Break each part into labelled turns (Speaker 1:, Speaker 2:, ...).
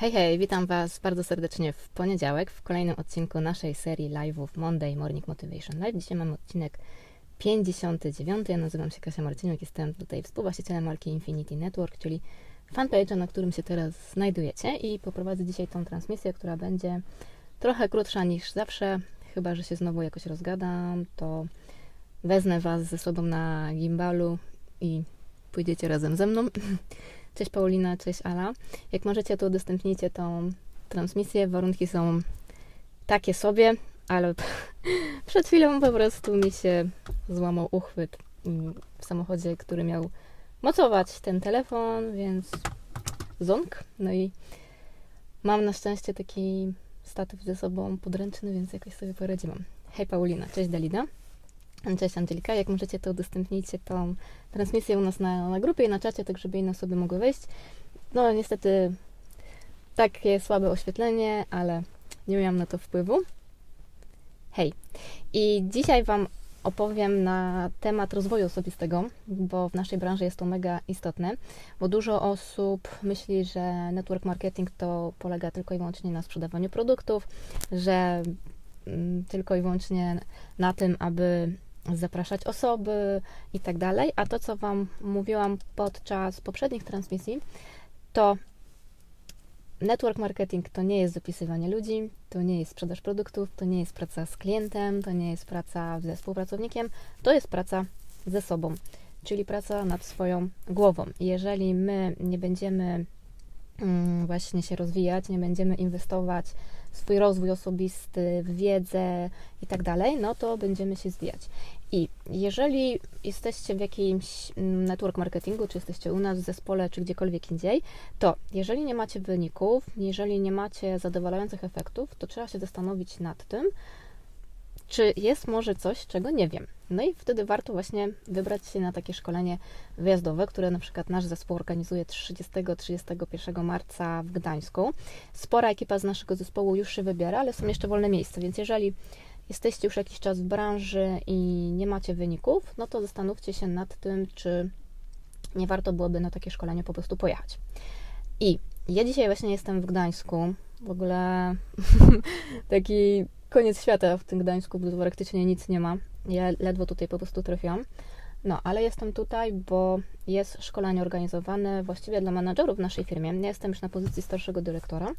Speaker 1: Hej, hej, witam Was bardzo serdecznie w poniedziałek w kolejnym odcinku naszej serii live'ów Monday Morning Motivation Live. Dzisiaj mamy odcinek 59. Ja nazywam się Kasia Marciniuk, jestem tutaj współwłaścicielem marki Infinity Network, czyli fanpage'a, na którym się teraz znajdujecie i poprowadzę dzisiaj tą transmisję, która będzie trochę krótsza niż zawsze, chyba, że się znowu jakoś rozgadam, to wezmę Was ze sobą na gimbalu i pójdziecie razem ze mną. Cześć Paulina, cześć Ala. Jak możecie, to udostępnijcie tą transmisję. Warunki są takie sobie, ale przed chwilą po prostu mi się złamał uchwyt w samochodzie, który miał mocować ten telefon, więc ząg. No i mam na szczęście taki statyw ze sobą podręczny, więc jakoś sobie poradziłam. Hej Paulina, cześć Dalida. Cześć Angelika, jak możecie to udostępnijcie tą transmisję u nas na, na grupie i na czacie, tak żeby inne osoby mogły wejść. No niestety takie słabe oświetlenie, ale nie miałam na to wpływu. Hej, i dzisiaj Wam opowiem na temat rozwoju osobistego, bo w naszej branży jest to mega istotne, bo dużo osób myśli, że network marketing to polega tylko i wyłącznie na sprzedawaniu produktów, że mm, tylko i wyłącznie na tym, aby zapraszać osoby i tak dalej. A to, co Wam mówiłam podczas poprzednich transmisji, to network marketing to nie jest zapisywanie ludzi, to nie jest sprzedaż produktów, to nie jest praca z klientem, to nie jest praca ze współpracownikiem, to jest praca ze sobą, czyli praca nad swoją głową. Jeżeli my nie będziemy mm, właśnie się rozwijać, nie będziemy inwestować swój rozwój osobisty, wiedzę i tak dalej, no to będziemy się zwijać. I jeżeli jesteście w jakimś mm, network marketingu, czy jesteście u nas w zespole, czy gdziekolwiek indziej, to jeżeli nie macie wyników, jeżeli nie macie zadowalających efektów, to trzeba się zastanowić nad tym, czy jest może coś, czego nie wiem. No i wtedy warto właśnie wybrać się na takie szkolenie wyjazdowe, które na przykład nasz zespół organizuje 30-31 marca w Gdańsku. Spora ekipa z naszego zespołu już się wybiera, ale są jeszcze wolne miejsca, więc jeżeli jesteście już jakiś czas w branży i nie macie wyników, no to zastanówcie się nad tym, czy nie warto byłoby na takie szkolenie po prostu pojechać. I ja dzisiaj właśnie jestem w Gdańsku. W ogóle taki koniec świata w tym Gdańsku, bo praktycznie nic nie ma. Ja ledwo tutaj po prostu trafiłam. No, ale jestem tutaj, bo jest szkolenie organizowane właściwie dla menadżerów w naszej firmie. Ja jestem już na pozycji starszego dyrektora,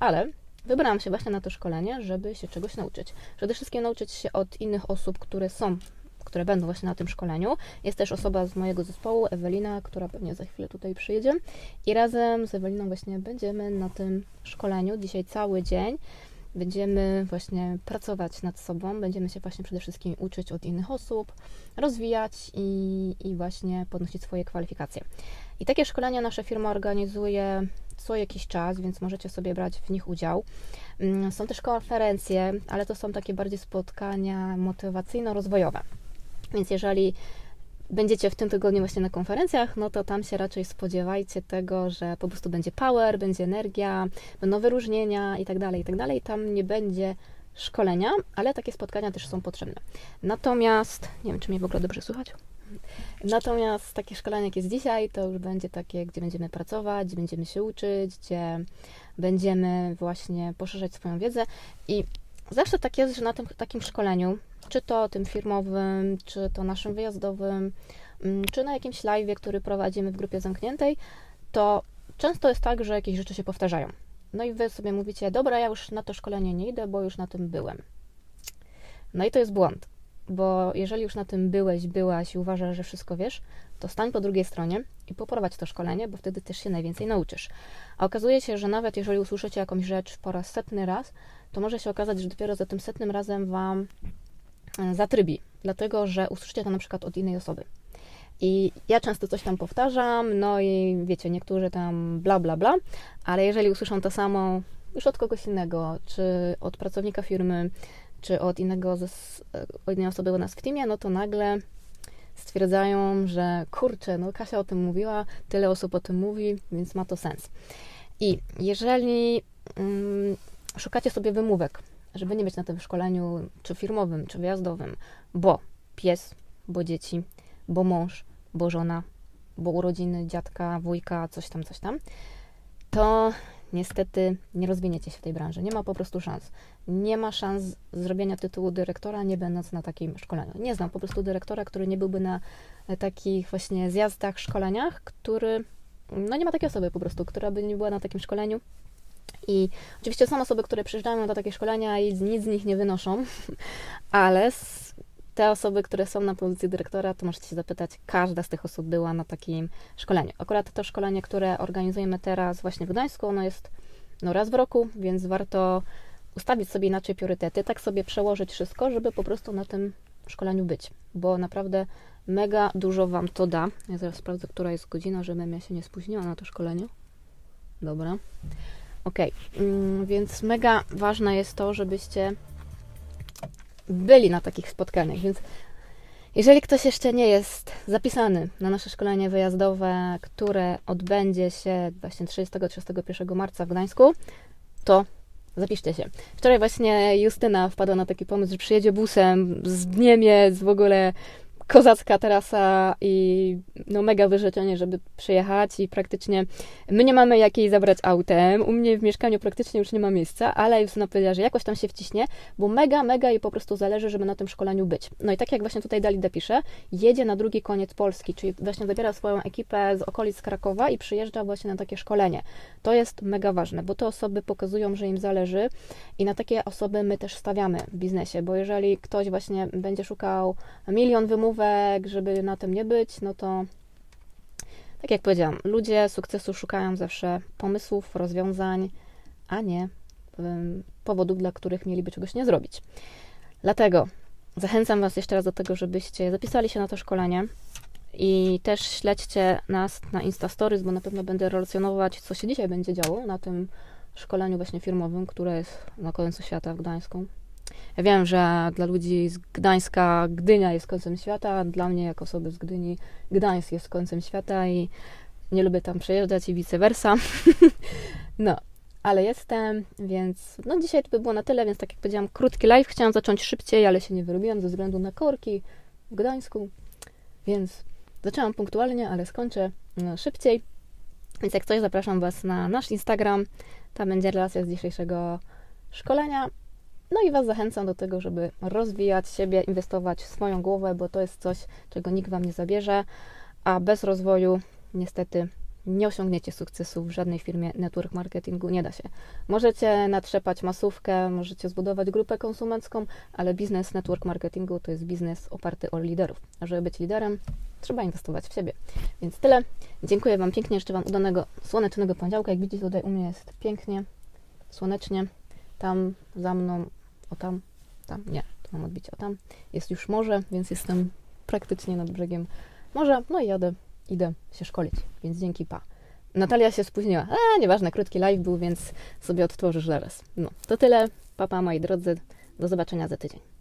Speaker 1: ale wybrałam się właśnie na to szkolenie, żeby się czegoś nauczyć. Przede wszystkim nauczyć się od innych osób, które są, które będą właśnie na tym szkoleniu. Jest też osoba z mojego zespołu, Ewelina, która pewnie za chwilę tutaj przyjedzie. I razem z Eweliną właśnie będziemy na tym szkoleniu dzisiaj cały dzień będziemy właśnie pracować nad sobą, będziemy się właśnie przede wszystkim uczyć od innych osób, rozwijać i, i właśnie podnosić swoje kwalifikacje. I takie szkolenia nasza firma organizuje co jakiś czas, więc możecie sobie brać w nich udział. Mm, są też konferencje, ale to są takie bardziej spotkania motywacyjno-rozwojowe. Więc jeżeli będziecie w tym tygodniu właśnie na konferencjach, no to tam się raczej spodziewajcie tego, że po prostu będzie power, będzie energia, będą wyróżnienia i tak dalej, i tak. Tam nie będzie szkolenia, ale takie spotkania też są potrzebne. Natomiast, nie wiem, czy mnie w ogóle dobrze słychać. Natomiast takie szkolenie, jak jest dzisiaj, to już będzie takie, gdzie będziemy pracować, gdzie będziemy się uczyć, gdzie będziemy właśnie poszerzać swoją wiedzę i zawsze tak jest, że na tym takim szkoleniu czy to tym firmowym, czy to naszym wyjazdowym, mm, czy na jakimś live, który prowadzimy w grupie zamkniętej, to często jest tak, że jakieś rzeczy się powtarzają. No i wy sobie mówicie, dobra, ja już na to szkolenie nie idę, bo już na tym byłem. No i to jest błąd, bo jeżeli już na tym byłeś, byłaś i uważasz, że wszystko wiesz, to stań po drugiej stronie i poprowadź to szkolenie, bo wtedy też się najwięcej nauczysz. A okazuje się, że nawet jeżeli usłyszycie jakąś rzecz po raz setny raz, to może się okazać, że dopiero za tym setnym razem Wam E, zatrybi, dlatego że usłyszycie to na przykład od innej osoby. I ja często coś tam powtarzam, no i wiecie, niektórzy tam bla, bla, bla, ale jeżeli usłyszą to samo już od kogoś innego, czy od pracownika firmy, czy od innego od innej osoby u nas w teamie, no to nagle stwierdzają, że kurczę, no Kasia o tym mówiła, tyle osób o tym mówi, więc ma to sens. I jeżeli mm, szukacie sobie wymówek, żeby nie być na tym szkoleniu, czy firmowym, czy wyjazdowym, bo pies, bo dzieci, bo mąż, bo żona, bo urodziny dziadka, wujka, coś tam, coś tam, to niestety nie rozwiniecie się w tej branży. Nie ma po prostu szans. Nie ma szans zrobienia tytułu dyrektora, nie będąc na takim szkoleniu. Nie znam po prostu dyrektora, który nie byłby na takich właśnie zjazdach, szkoleniach, który, no nie ma takiej osoby po prostu, która by nie była na takim szkoleniu. I oczywiście są osoby, które przyjeżdżają na takie szkolenia i nic z nich nie wynoszą, ale te osoby, które są na pozycji dyrektora, to możecie się zapytać, każda z tych osób była na takim szkoleniu. Akurat to szkolenie, które organizujemy teraz właśnie w Gdańsku, ono jest no, raz w roku, więc warto ustawić sobie inaczej priorytety, tak sobie przełożyć wszystko, żeby po prostu na tym szkoleniu być, bo naprawdę mega dużo Wam to da. Ja zaraz sprawdzę, która jest godzina, żebym ja się nie spóźniła na to szkolenie. Dobra. Okej, mm, więc mega ważne jest to, żebyście byli na takich spotkaniach, więc jeżeli ktoś jeszcze nie jest zapisany na nasze szkolenie wyjazdowe, które odbędzie się właśnie 30-31 marca w Gdańsku, to zapiszcie się. Wczoraj właśnie Justyna wpadła na taki pomysł, że przyjedzie busem z Niemiec, w ogóle kozacka trasa i no mega wyrzeczenie, żeby przyjechać i praktycznie my nie mamy jak jej zabrać autem, u mnie w mieszkaniu praktycznie już nie ma miejsca, ale Justyna powiedziała, że jakoś tam się wciśnie, bo mega, mega jej po prostu zależy, żeby na tym szkoleniu być. No i tak jak właśnie tutaj Dalida pisze, jedzie na drugi koniec Polski, czyli właśnie zabiera swoją ekipę z okolic Krakowa i przyjeżdża właśnie na takie szkolenie. To jest mega ważne, bo te osoby pokazują, że im zależy i na takie osoby my też stawiamy w biznesie, bo jeżeli ktoś właśnie będzie szukał milion wymówek, żeby na tym nie być, no to tak jak powiedziałam, ludzie sukcesu szukają zawsze pomysłów, rozwiązań, a nie powodów, dla których mieliby czegoś nie zrobić. Dlatego zachęcam Was jeszcze raz do tego, żebyście zapisali się na to szkolenie i też śledźcie nas na Insta Stories, bo na pewno będę relacjonować, co się dzisiaj będzie działo na tym szkoleniu właśnie firmowym, które jest na końcu świata w Gdańsku. Ja wiem, że dla ludzi z Gdańska Gdynia jest końcem świata, dla mnie, jako osoby z Gdyni, Gdańsk jest końcem świata i nie lubię tam przejeżdżać i vice versa. no, ale jestem, więc no dzisiaj to by było na tyle, więc tak jak powiedziałam, krótki live. Chciałam zacząć szybciej, ale się nie wyrobiłam ze względu na korki w Gdańsku, więc zaczęłam punktualnie, ale skończę no, szybciej. Więc jak coś, zapraszam Was na nasz Instagram. Tam będzie relacja z dzisiejszego szkolenia. No i Was zachęcam do tego, żeby rozwijać siebie, inwestować w swoją głowę, bo to jest coś, czego nikt Wam nie zabierze, a bez rozwoju niestety nie osiągniecie sukcesu w żadnej firmie network marketingu, nie da się. Możecie natrzepać masówkę, możecie zbudować grupę konsumencką, ale biznes network marketingu to jest biznes oparty o liderów. A żeby być liderem, trzeba inwestować w siebie. Więc tyle. Dziękuję Wam pięknie, życzę Wam udanego, słonecznego poniedziałka. Jak widzicie, tutaj u mnie jest pięknie, słonecznie. Tam za mną, o tam, tam, nie, tu mam odbicie, o tam, jest już morze, więc jestem praktycznie nad brzegiem morza. No i jadę, idę się szkolić, więc dzięki, pa. Natalia się spóźniła. A, nieważne, krótki live był, więc sobie odtworzysz zaraz. No, to tyle. Papa, moi drodzy. Do zobaczenia za tydzień.